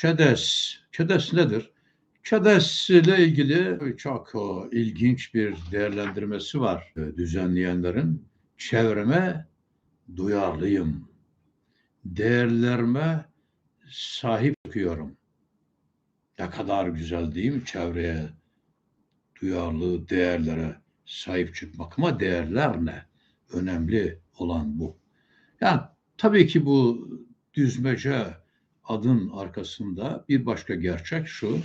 ÇEDES. ÇEDES nedir? ÇEDES ile ilgili çok o, ilginç bir değerlendirmesi var e, düzenleyenlerin. Çevreme duyarlıyım. Değerlerime sahip çıkıyorum. Ne kadar güzel değil mi çevreye duyarlı değerlere sahip çıkmak ama değerler ne? Önemli olan bu. Yani tabii ki bu düzmece adın arkasında bir başka gerçek şu.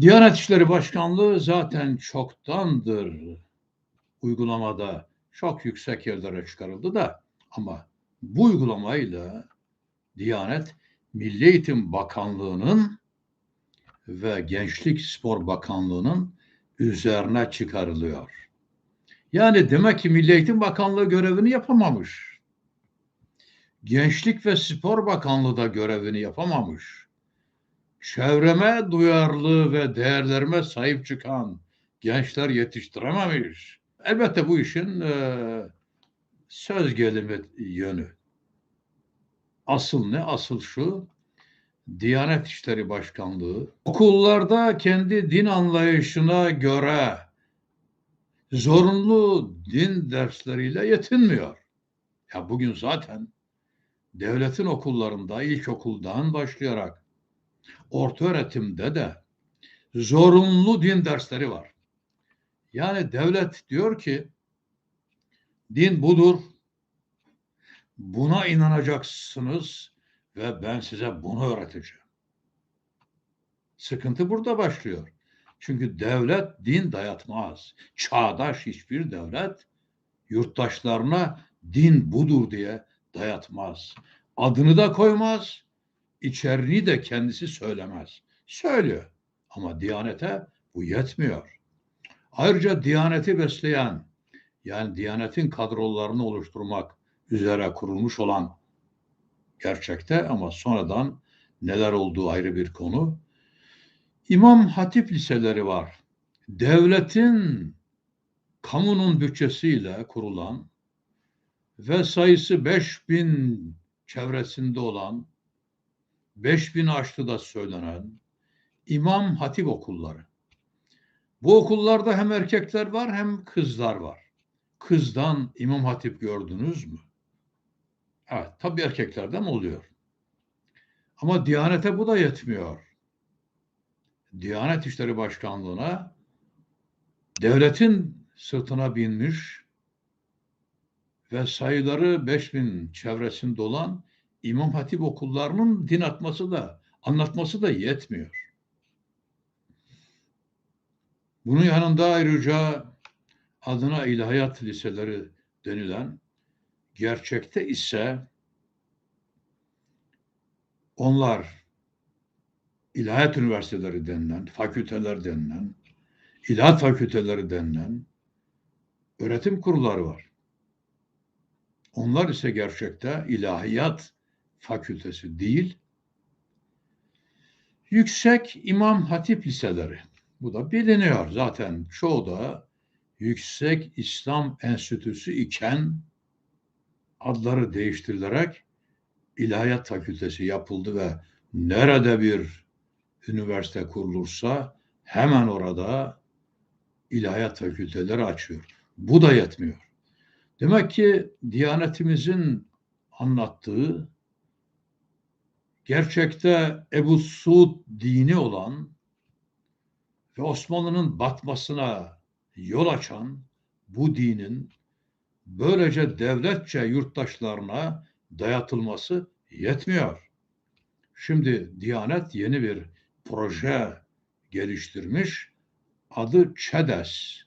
Diyanet İşleri Başkanlığı zaten çoktandır uygulamada çok yüksek yerlere çıkarıldı da ama bu uygulamayla Diyanet Milli Eğitim Bakanlığı'nın ve Gençlik Spor Bakanlığı'nın üzerine çıkarılıyor. Yani demek ki Milli Eğitim Bakanlığı görevini yapamamış. Gençlik ve Spor Bakanlığı da görevini yapamamış. Çevreme duyarlı ve değerlerime sahip çıkan gençler yetiştirememiş. Elbette bu işin e, söz gelimi yönü. Asıl ne? Asıl şu. Diyanet İşleri Başkanlığı okullarda kendi din anlayışına göre zorunlu din dersleriyle yetinmiyor. Ya bugün zaten devletin okullarında ilkokuldan başlayarak orta öğretimde de zorunlu din dersleri var. Yani devlet diyor ki din budur. Buna inanacaksınız ve ben size bunu öğreteceğim. Sıkıntı burada başlıyor. Çünkü devlet din dayatmaz. Çağdaş hiçbir devlet yurttaşlarına din budur diye dayatmaz. Adını da koymaz, içeriğini de kendisi söylemez. Söylüyor ama Diyanete bu yetmiyor. Ayrıca Diyaneti besleyen yani Diyanetin kadrolarını oluşturmak üzere kurulmuş olan gerçekte ama sonradan neler olduğu ayrı bir konu. İmam Hatip liseleri var. Devletin kamunun bütçesiyle kurulan ve sayısı 5000 çevresinde olan 5000 aştı da söylenen İmam Hatip okulları. Bu okullarda hem erkekler var hem kızlar var. Kızdan İmam Hatip gördünüz mü? Evet, tabii erkeklerden oluyor. Ama Diyanete bu da yetmiyor. Diyanet İşleri Başkanlığı'na devletin sırtına binmiş ve sayıları 5000 çevresinde olan İmam Hatip okullarının din atması da anlatması da yetmiyor. Bunun yanında ayrıca adına ilahiyat liseleri denilen gerçekte ise onlar ilahiyat üniversiteleri denilen, fakülteler denilen, ilahiyat fakülteleri denilen öğretim kurulları var. Onlar ise gerçekte ilahiyat fakültesi değil, yüksek imam hatip liseleri. Bu da biliniyor zaten. Çoğu da Yüksek İslam Enstitüsü iken adları değiştirilerek İlahiyat Fakültesi yapıldı ve nerede bir üniversite kurulursa hemen orada ilahiyat fakülteleri açıyor. Bu da yetmiyor. Demek ki Diyanetimizin anlattığı gerçekte Ebu Suud dini olan ve Osmanlı'nın batmasına yol açan bu dinin böylece devletçe yurttaşlarına dayatılması yetmiyor. Şimdi Diyanet yeni bir proje geliştirmiş. Adı ÇEDES.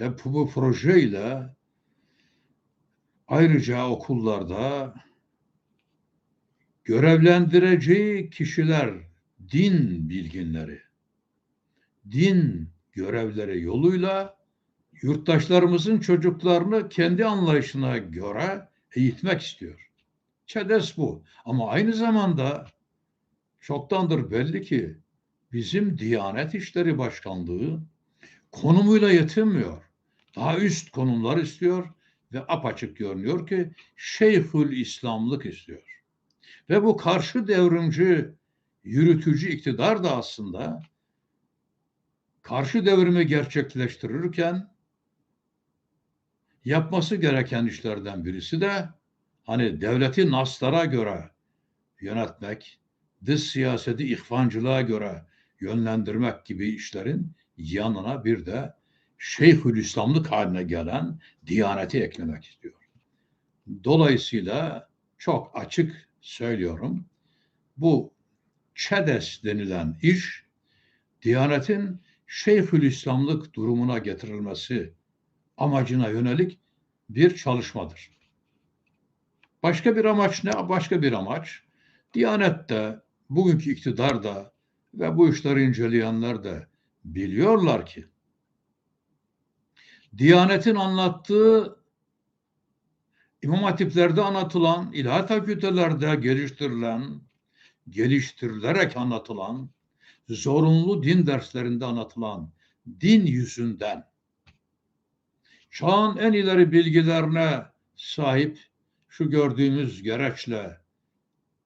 Ve bu projeyle ayrıca okullarda görevlendireceği kişiler din bilginleri, din görevleri yoluyla yurttaşlarımızın çocuklarını kendi anlayışına göre eğitmek istiyor. ÇEDES bu. Ama aynı zamanda çoktandır belli ki bizim Diyanet İşleri Başkanlığı konumuyla yetinmiyor. Daha üst konumlar istiyor ve apaçık görünüyor ki Şeyhül İslamlık istiyor. Ve bu karşı devrimci yürütücü iktidar da aslında karşı devrimi gerçekleştirirken yapması gereken işlerden birisi de hani devleti naslara göre yönetmek, dış siyaseti ihvancılığa göre yönlendirmek gibi işlerin yanına bir de Şeyhülislamlık haline gelen Diyaneti eklemek istiyor. Dolayısıyla çok açık söylüyorum. Bu ÇEDES denilen iş Diyanetin Şeyhülislamlık durumuna getirilmesi amacına yönelik bir çalışmadır. Başka bir amaç ne? Başka bir amaç. Diyanet de, bugünkü iktidar da ve bu işleri inceleyenler de biliyorlar ki Diyanet'in anlattığı İmam Hatipler'de anlatılan, ilahiyat fakültelerde geliştirilen, geliştirilerek anlatılan, zorunlu din derslerinde anlatılan din yüzünden çağın en ileri bilgilerine sahip şu gördüğümüz gereçle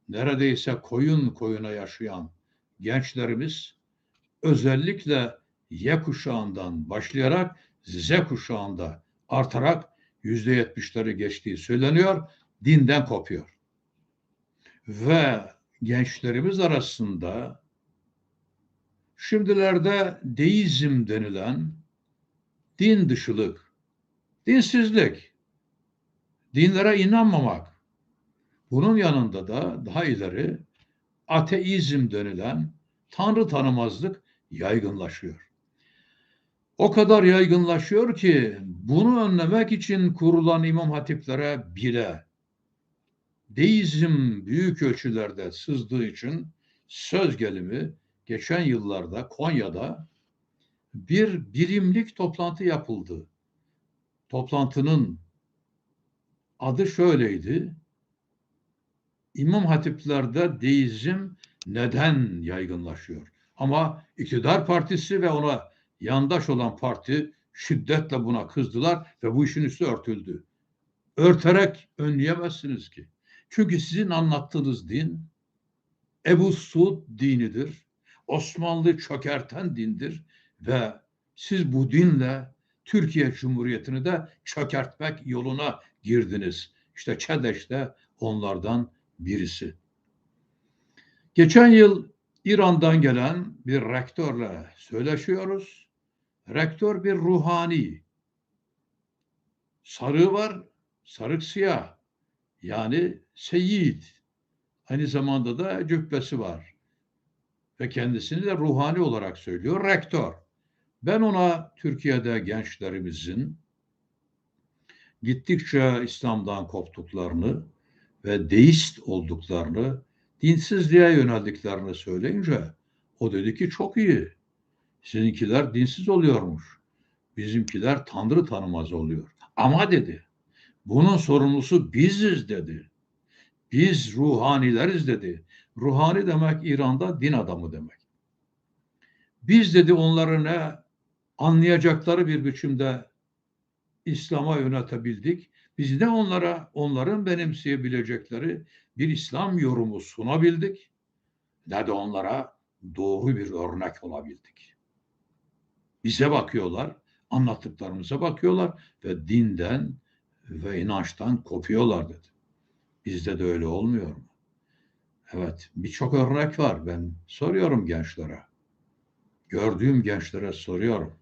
neredeyse koyun koyuna yaşayan gençlerimiz özellikle Y kuşağından başlayarak Z kuşağında artarak yüzde yetmişleri geçtiği söyleniyor. Dinden kopuyor. Ve gençlerimiz arasında şimdilerde deizm denilen din dışılık, dinsizlik, dinlere inanmamak. Bunun yanında da daha ileri ateizm denilen tanrı tanımazlık yaygınlaşıyor. O kadar yaygınlaşıyor ki bunu önlemek için kurulan imam hatiplere bile deizm büyük ölçülerde sızdığı için söz gelimi geçen yıllarda Konya'da bir birimlik toplantı yapıldı. Toplantının adı şöyleydi. İmam hatiplerde deizm neden yaygınlaşıyor? Ama iktidar partisi ve ona yandaş olan parti şiddetle buna kızdılar ve bu işin üstü örtüldü. Örterek önleyemezsiniz ki. Çünkü sizin anlattığınız din Ebu Suud dinidir. Osmanlı çökerten dindir ve siz bu dinle Türkiye Cumhuriyeti'ni de çökertmek yoluna girdiniz. İşte ÇEDEŞ de onlardan birisi. Geçen yıl İran'dan gelen bir rektörle söyleşiyoruz. Rektör bir ruhani. Sarığı var, sarık siyah. Yani seyyid. Aynı zamanda da cübbesi var. Ve kendisini de ruhani olarak söylüyor, rektör. Ben ona Türkiye'de gençlerimizin gittikçe İslam'dan koptuklarını ve deist olduklarını, dinsizliğe yöneldiklerini söyleyince o dedi ki çok iyi. Sizinkiler dinsiz oluyormuş. Bizimkiler tanrı tanımaz oluyor. Ama dedi, bunun sorumlusu biziz dedi. Biz ruhanileriz dedi. Ruhani demek İran'da din adamı demek. Biz dedi onları ne anlayacakları bir biçimde İslam'a yönetebildik. Biz de onlara onların benimseyebilecekleri bir İslam yorumu sunabildik. Ne de onlara doğru bir örnek olabildik. Bize bakıyorlar, anlattıklarımıza bakıyorlar ve dinden ve inançtan kopuyorlar dedi. Bizde de öyle olmuyor mu? Evet, birçok örnek var. Ben soruyorum gençlere. Gördüğüm gençlere soruyorum.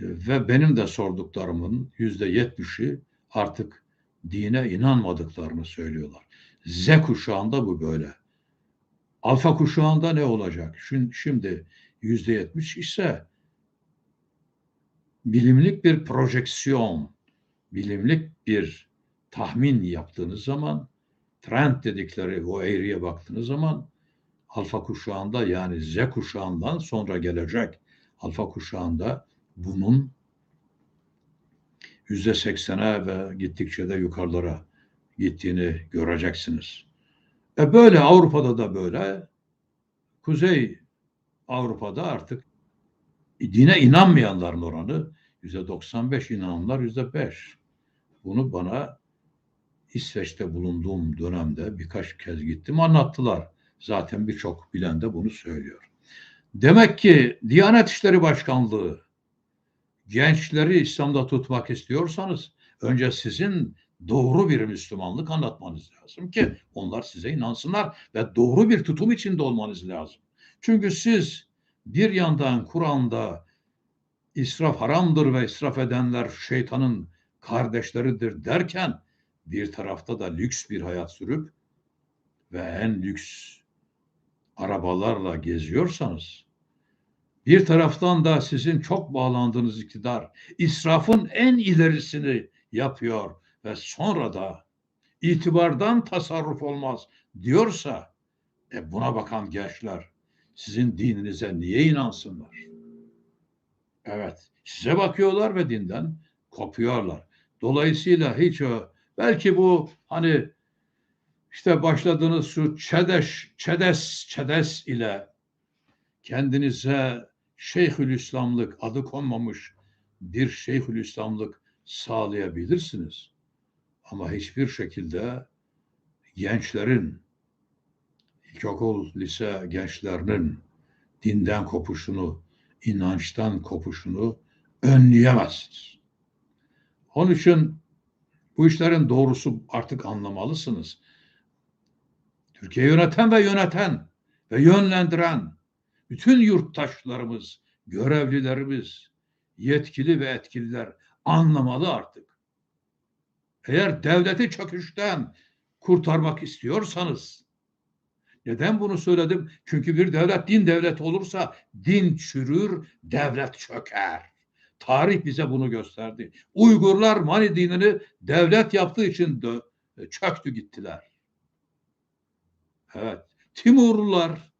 Ve benim de sorduklarımın yüzde yetmişi artık dine inanmadıklarını söylüyorlar. Z kuşağında bu böyle. Alfa kuşağında ne olacak? Şimdi yüzde yetmiş ise bilimlik bir projeksiyon, bilimlik bir tahmin yaptığınız zaman, trend dedikleri o eğriye baktığınız zaman alfa kuşağında yani Z kuşağından sonra gelecek alfa kuşağında bunun yüzde seksene ve gittikçe de yukarılara gittiğini göreceksiniz. E böyle Avrupa'da da böyle. Kuzey Avrupa'da artık dine inanmayanların oranı yüzde 95 inananlar yüzde 5. Bunu bana İsveç'te bulunduğum dönemde birkaç kez gittim anlattılar. Zaten birçok bilen de bunu söylüyor. Demek ki Diyanet İşleri Başkanlığı gençleri İslam'da tutmak istiyorsanız önce sizin doğru bir Müslümanlık anlatmanız lazım ki onlar size inansınlar ve doğru bir tutum içinde olmanız lazım. Çünkü siz bir yandan Kur'an'da israf haramdır ve israf edenler şeytanın kardeşleridir derken bir tarafta da lüks bir hayat sürüp ve en lüks arabalarla geziyorsanız bir taraftan da sizin çok bağlandığınız iktidar israfın en ilerisini yapıyor ve sonra da itibardan tasarruf olmaz diyorsa e buna bakan gençler sizin dininize niye inansınlar? Evet, size bakıyorlar ve dinden kopuyorlar. Dolayısıyla hiç o belki bu hani işte başladığınız şu çedeş, çedes, çedes ile kendinize Şeyhülislamlık adı konmamış bir Şeyhülislamlık sağlayabilirsiniz. Ama hiçbir şekilde gençlerin, ilkokul, lise gençlerinin dinden kopuşunu, inançtan kopuşunu önleyemezsiniz. Onun için bu işlerin doğrusu artık anlamalısınız. Türkiye yöneten ve yöneten ve yönlendiren bütün yurttaşlarımız, görevlilerimiz, yetkili ve etkililer anlamalı artık. Eğer devleti çöküşten kurtarmak istiyorsanız neden bunu söyledim? Çünkü bir devlet din devlet olursa din çürür, devlet çöker. Tarih bize bunu gösterdi. Uygurlar Mani dinini devlet yaptığı için de çöktü gittiler. Evet. Timurlular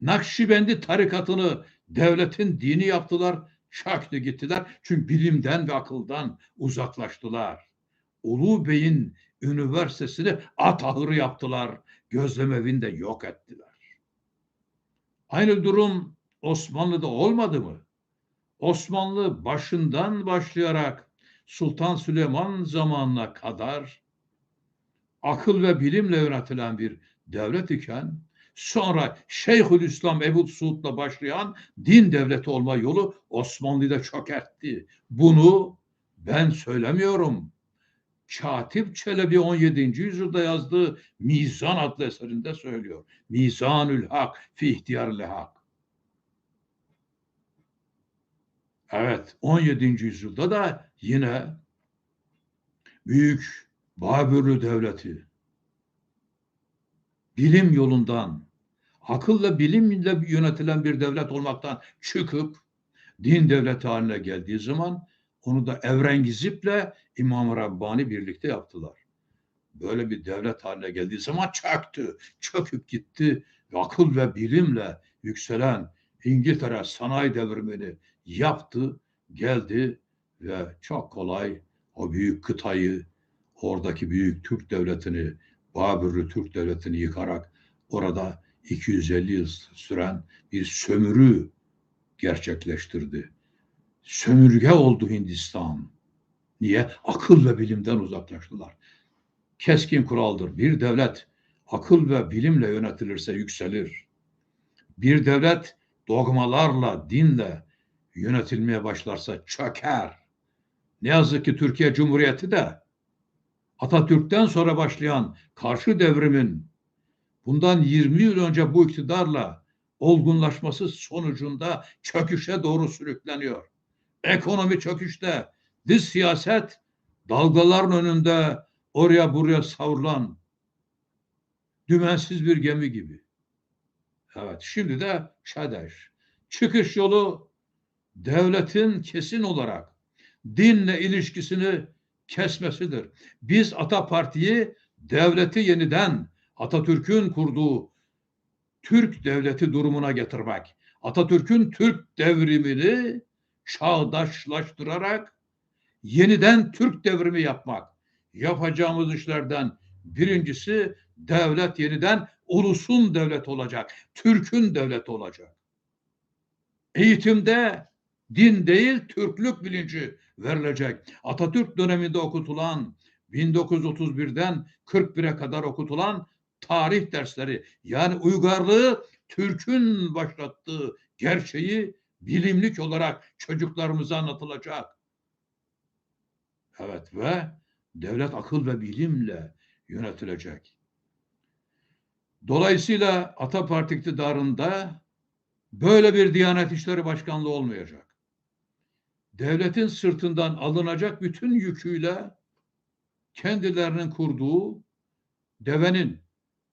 Nakşibendi tarikatını devletin dini yaptılar, çöktü gittiler. Çünkü bilimden ve akıldan uzaklaştılar. Ulu Bey'in üniversitesini at ahırı yaptılar. Gözlem evinde yok ettiler. Aynı durum Osmanlı'da olmadı mı? Osmanlı başından başlayarak Sultan Süleyman zamanına kadar akıl ve bilimle yönetilen bir devlet iken sonra Şeyhülislam Ebu Suud'la başlayan din devleti olma yolu Osmanlı'da çökertti. Bunu ben söylemiyorum. Katip Çelebi 17. yüzyılda yazdığı Mizan adlı eserinde söylüyor. Mizanül Hak fi ihtiyaril hak. Evet 17. yüzyılda da yine büyük Babürlü devleti bilim yolundan akılla bilimle yönetilen bir devlet olmaktan çıkıp din devleti haline geldiği zaman onu da Evrengizip'le İmam Rabbani birlikte yaptılar. Böyle bir devlet haline geldiği zaman çöktü, çöküp gitti akıl ve bilimle yükselen İngiltere sanayi devrimini yaptı, geldi ve çok kolay o büyük kıtayı, oradaki büyük Türk devletini, Babürlü Türk devletini yıkarak orada 250 yıl süren bir sömürü gerçekleştirdi. Sömürge oldu Hindistan. Niye? Akıl ve bilimden uzaklaştılar. Keskin kuraldır. Bir devlet akıl ve bilimle yönetilirse yükselir. Bir devlet dogmalarla, dinle yönetilmeye başlarsa çöker. Ne yazık ki Türkiye Cumhuriyeti de Atatürk'ten sonra başlayan karşı devrimin bundan 20 yıl önce bu iktidarla olgunlaşması sonucunda çöküşe doğru sürükleniyor. Ekonomi çöküşte, dış siyaset dalgaların önünde oraya buraya savrulan dümensiz bir gemi gibi. Evet, şimdi de ÇEDEŞ. Çıkış yolu devletin kesin olarak dinle ilişkisini kesmesidir. Biz Ata Parti'yi devleti yeniden Atatürk'ün kurduğu Türk devleti durumuna getirmek, Atatürk'ün Türk devrimini çağdaşlaştırarak yeniden Türk devrimi yapmak. Yapacağımız işlerden birincisi devlet yeniden ulusun devlet olacak, Türk'ün devlet olacak. Eğitimde din değil Türklük bilinci verilecek. Atatürk döneminde okutulan 1931'den 41'e kadar okutulan tarih dersleri yani uygarlığı Türk'ün başlattığı gerçeği bilimlik olarak çocuklarımıza anlatılacak. Evet ve devlet akıl ve bilimle yönetilecek. Dolayısıyla Ataparti iktidarında böyle bir Diyanet İşleri Başkanlığı olmayacak. Devletin sırtından alınacak bütün yüküyle kendilerinin kurduğu devenin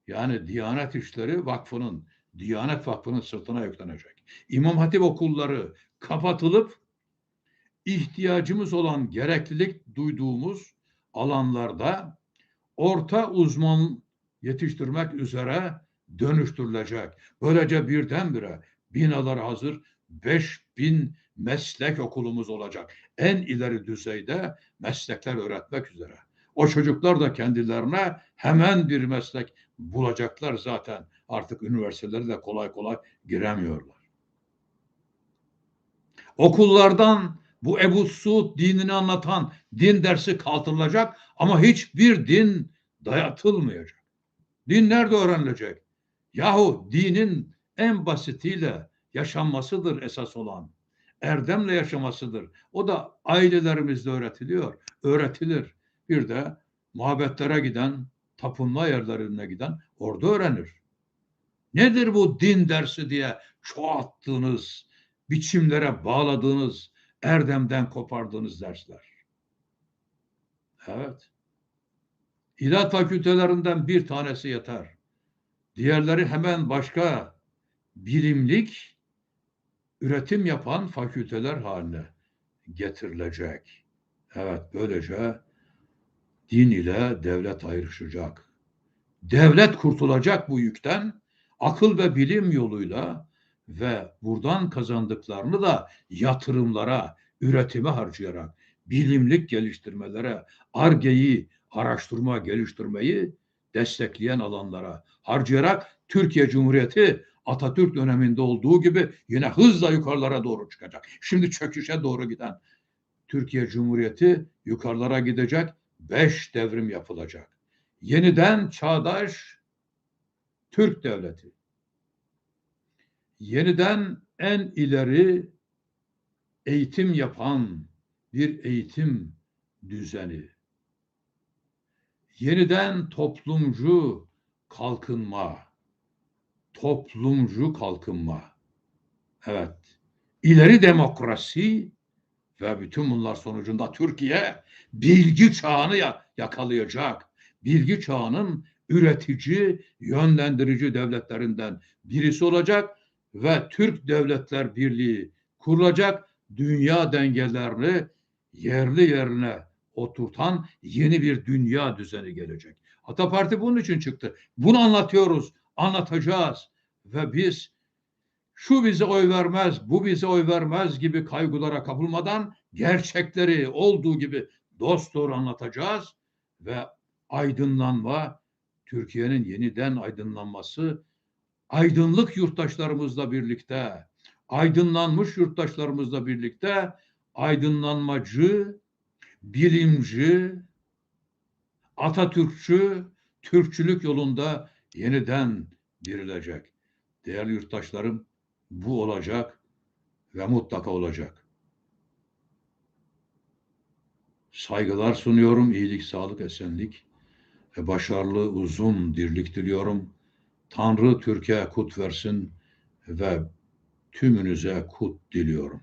yani Diyanet İşleri Vakfı'nın, Diyanet Vakfı'nın sırtına yüklenecek. İmam Hatip okulları kapatılıp ihtiyacımız olan gereklilik duyduğumuz alanlarda orta uzman yetiştirmek üzere dönüştürülecek. Böylece birdenbire binalar hazır 5000 meslek okulumuz olacak. En ileri düzeyde meslekler öğretmek üzere. O çocuklar da kendilerine hemen bir meslek bulacaklar zaten. Artık üniversitelere de kolay kolay giremiyorlar. Okullardan bu Ebu Suud dinini anlatan din dersi kaldırılacak ama hiçbir din dayatılmayacak. Din nerede öğrenilecek? Yahu dinin en basitiyle yaşanmasıdır esas olan. Erdemle yaşamasıdır. O da ailelerimizde öğretiliyor. Öğretilir. Bir de muhabbetlere giden, tapınma yerlerine giden orada öğrenir. Nedir bu din dersi diye çoğalttığınız, biçimlere bağladığınız, erdemden kopardığınız dersler? Evet. İlahi fakültelerinden bir tanesi yeter. Diğerleri hemen başka bilimlik üretim yapan fakülteler haline getirilecek. Evet böylece din ile devlet ayrışacak. Devlet kurtulacak bu yükten akıl ve bilim yoluyla ve buradan kazandıklarını da yatırımlara, üretime harcayarak, bilimlik geliştirmelere, argeyi, araştırma, geliştirmeyi destekleyen alanlara harcayarak Türkiye Cumhuriyeti Atatürk döneminde olduğu gibi yine hızla yukarılara doğru çıkacak. Şimdi çöküşe doğru giden Türkiye Cumhuriyeti yukarılara gidecek, beş devrim yapılacak. Yeniden çağdaş Türk devleti. Yeniden en ileri eğitim yapan bir eğitim düzeni. Yeniden toplumcu kalkınma. Toplumcu kalkınma. Evet. İleri demokrasi ve bütün bunlar sonucunda Türkiye bilgi çağını yakalayacak. Bilgi çağının üretici, yönlendirici devletlerinden birisi olacak ve Türk Devletler Birliği kurulacak. Dünya dengelerini yerli yerine oturtan yeni bir dünya düzeni gelecek. Ataparti bunun için çıktı. Bunu anlatıyoruz, anlatacağız ve biz şu bize oy vermez, bu bize oy vermez gibi kaygılara kapılmadan gerçekleri olduğu gibi dost doğru anlatacağız ve aydınlanma, Türkiye'nin yeniden aydınlanması, aydınlık yurttaşlarımızla birlikte, aydınlanmış yurttaşlarımızla birlikte aydınlanmacı, bilimci, Atatürkçü, Türkçülük yolunda yeniden dirilecek. Değerli yurttaşlarım bu olacak ve mutlaka olacak. Saygılar sunuyorum, iyilik, sağlık, esenlik ve başarılı uzun dirlik diliyorum. Tanrı Türkiye kut versin ve tümünüze kut diliyorum.